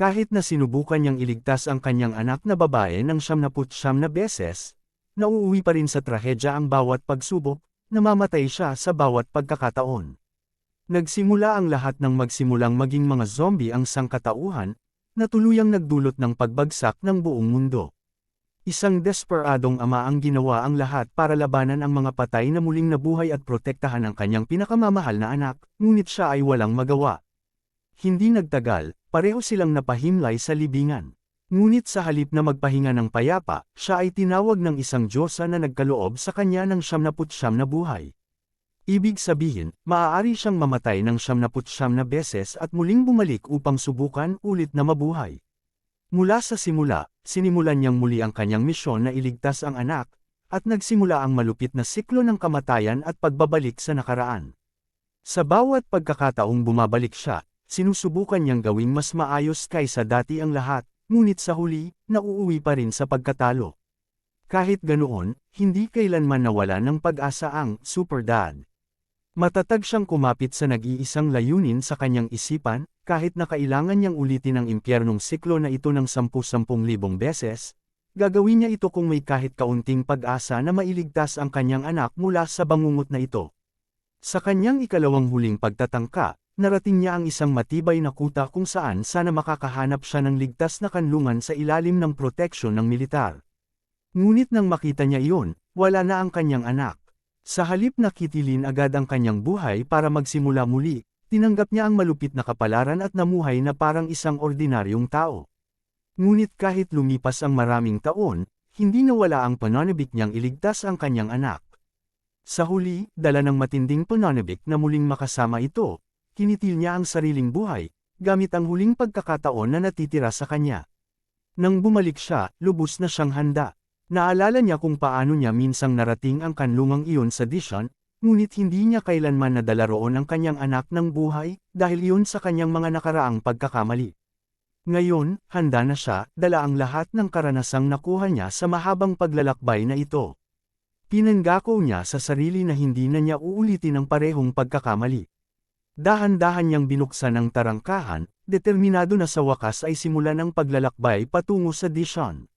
Kahit na sinubukan niyang iligtas ang kanyang anak na babae ng siyamnaput siyam na beses, nauuwi pa rin sa trahedya ang bawat pagsubok, namamatay siya sa bawat pagkakataon. Nagsimula ang lahat ng magsimulang maging mga zombie ang sangkatauhan, na tuluyang nagdulot ng pagbagsak ng buong mundo. Isang desperadong ama ang ginawa ang lahat para labanan ang mga patay na muling nabuhay at protektahan ang kanyang pinakamamahal na anak, ngunit siya ay walang magawa. Hindi nagtagal, pareho silang napahimlay sa libingan. Ngunit sa halip na magpahinga ng payapa, siya ay tinawag ng isang Diyosa na nagkaloob sa kanya ng siyamnaputsyam na buhay. Ibig sabihin, maaari siyang mamatay ng siyamnaputsyam na beses at muling bumalik upang subukan ulit na mabuhay. Mula sa simula, sinimulan niyang muli ang kanyang misyon na iligtas ang anak, at nagsimula ang malupit na siklo ng kamatayan at pagbabalik sa nakaraan. Sa bawat pagkakataong bumabalik siya, sinusubukan niyang gawing mas maayos kaysa dati ang lahat, ngunit sa huli, nauuwi pa rin sa pagkatalo. Kahit ganoon, hindi kailanman nawala ng pag-asa ang Super Dad. Matatag siyang kumapit sa nag-iisang layunin sa kanyang isipan, kahit na kailangan niyang ulitin ang impyernong siklo na ito ng sampu-sampung libong beses, gagawin niya ito kung may kahit kaunting pag-asa na mailigtas ang kanyang anak mula sa bangungot na ito. Sa kanyang ikalawang huling pagtatangka, narating niya ang isang matibay na kuta kung saan sana makakahanap siya ng ligtas na kanlungan sa ilalim ng proteksyon ng militar. Ngunit nang makita niya iyon, wala na ang kanyang anak. Sa halip na kitilin agad ang kanyang buhay para magsimula muli, tinanggap niya ang malupit na kapalaran at namuhay na parang isang ordinaryong tao. Ngunit kahit lumipas ang maraming taon, hindi nawala ang pananabik niyang iligtas ang kanyang anak. Sa huli, dala ng matinding pananabik na muling makasama ito, kinitil niya ang sariling buhay, gamit ang huling pagkakataon na natitira sa kanya. Nang bumalik siya, lubos na siyang handa. Naalala niya kung paano niya minsang narating ang kanlungang iyon sa Dishon, ngunit hindi niya kailanman nadala roon ang kanyang anak ng buhay, dahil iyon sa kanyang mga nakaraang pagkakamali. Ngayon, handa na siya, dala ang lahat ng karanasang nakuha niya sa mahabang paglalakbay na ito. Pinanggako niya sa sarili na hindi na niya uulitin ang parehong pagkakamali. Dahan-dahan niyang binuksan ang tarangkahan, determinado na sa wakas ay simula ng paglalakbay patungo sa Dishon.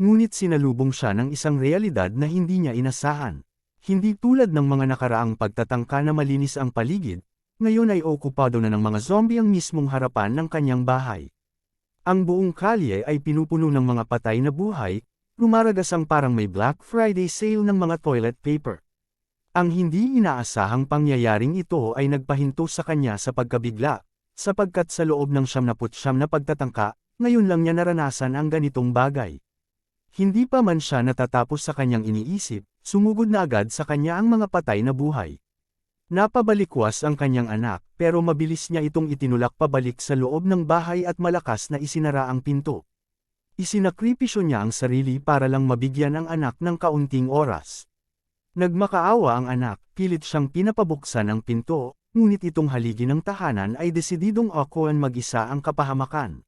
Ngunit sinalubong siya ng isang realidad na hindi niya inasahan. Hindi tulad ng mga nakaraang pagtatangka na malinis ang paligid, ngayon ay okupado na ng mga zombie ang mismong harapan ng kanyang bahay. Ang buong kalye ay pinupuno ng mga patay na buhay, lumaragas ang parang may Black Friday sale ng mga toilet paper. Ang hindi inaasahang pangyayaring ito ay nagpahinto sa kanya sa pagkabigla, sapagkat sa loob ng siyamnaput siyam na pagtatangka, ngayon lang niya naranasan ang ganitong bagay. Hindi pa man siya natatapos sa kanyang iniisip, sumugod na agad sa kanya ang mga patay na buhay. Napabalikwas ang kanyang anak, pero mabilis niya itong itinulak pabalik sa loob ng bahay at malakas na isinara ang pinto. Isinakripisyo niya ang sarili para lang mabigyan ang anak ng kaunting oras. Nagmakaawa ang anak, pilit siyang pinapabuksan ang pinto, ngunit itong haligi ng tahanan ay desididong akuan mag-isa ang kapahamakan.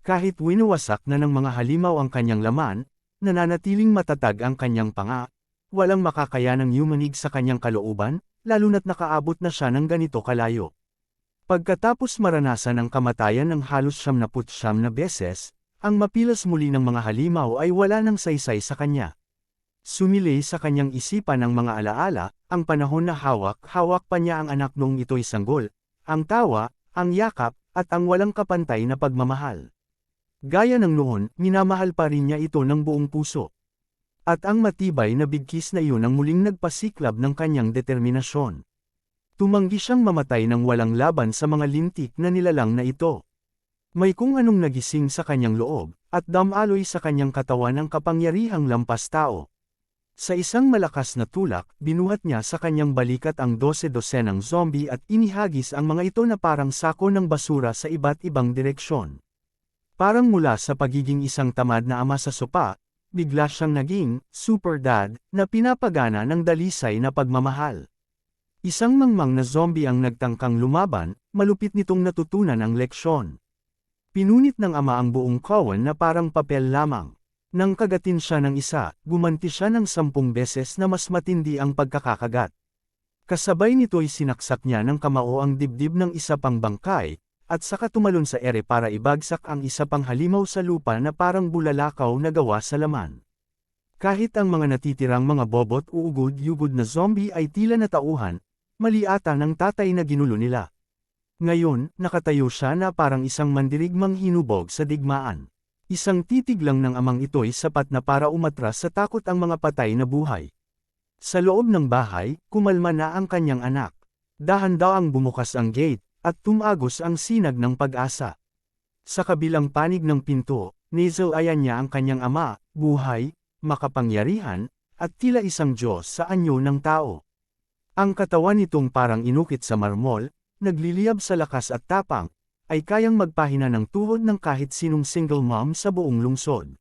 Kahit winuwasak na ng mga halimaw ang kanyang laman, nananatiling matatag ang kanyang panga, walang makakayanang yumanig sa kanyang kalooban, lalo na't nakaabot na siya ng ganito kalayo. Pagkatapos maranasan ang kamatayan ng halos siyam na beses, ang mapilas muli ng mga halimaw ay wala ng saysay sa kanya. Sumili sa kanyang isipan ang mga alaala, ang panahon na hawak-hawak pa niya ang anak noong ito'y sanggol, ang tawa, ang yakap, at ang walang kapantay na pagmamahal. Gaya ng noon, minamahal pa rin niya ito ng buong puso. At ang matibay na bigkis na iyon ang muling nagpasiklab ng kanyang determinasyon. Tumanggi siyang mamatay ng walang laban sa mga lintik na nilalang na ito. May kung anong nagising sa kanyang loob, at damaloy sa kanyang katawan ng kapangyarihang lampas tao. Sa isang malakas na tulak, binuhat niya sa kanyang balikat ang dose-dosenang zombie at inihagis ang mga ito na parang sako ng basura sa iba't ibang direksyon. Parang mula sa pagiging isang tamad na ama sa sopa, bigla siyang naging super dad na pinapagana ng dalisay na pagmamahal. Isang mangmang na zombie ang nagtangkang lumaban, malupit nitong natutunan ang leksyon. Pinunit ng ama ang buong kawan na parang papel lamang. Nang kagatin siya ng isa, gumanti siya ng sampung beses na mas matindi ang pagkakakagat. Kasabay nito'y sinaksak niya ng kamao ang dibdib ng isa pang bangkay, at saka tumalon sa ere para ibagsak ang isa pang halimaw sa lupa na parang bulalakaw na gawa sa laman. Kahit ang mga natitirang mga bobot o ugod-yugod na zombie ay tila natauhan, mali ata ng tatay na ginulo nila. Ngayon, nakatayo siya na parang isang mandirigmang hinubog sa digmaan. Isang titig lang ng amang ito'y sapat na para umatras sa takot ang mga patay na buhay. Sa loob ng bahay, kumalma na ang kanyang anak. Dahan-daang bumukas ang gate, at tumagos ang sinag ng pag-asa. Sa kabilang panig ng pinto, nizelayan niya ang kanyang ama, buhay, makapangyarihan, at tila isang Diyos sa anyo ng tao. Ang katawan nitong parang inukit sa marmol, nagliliyab sa lakas at tapang, ay kayang magpahina ng tuhod ng kahit sinong single mom sa buong lungsod.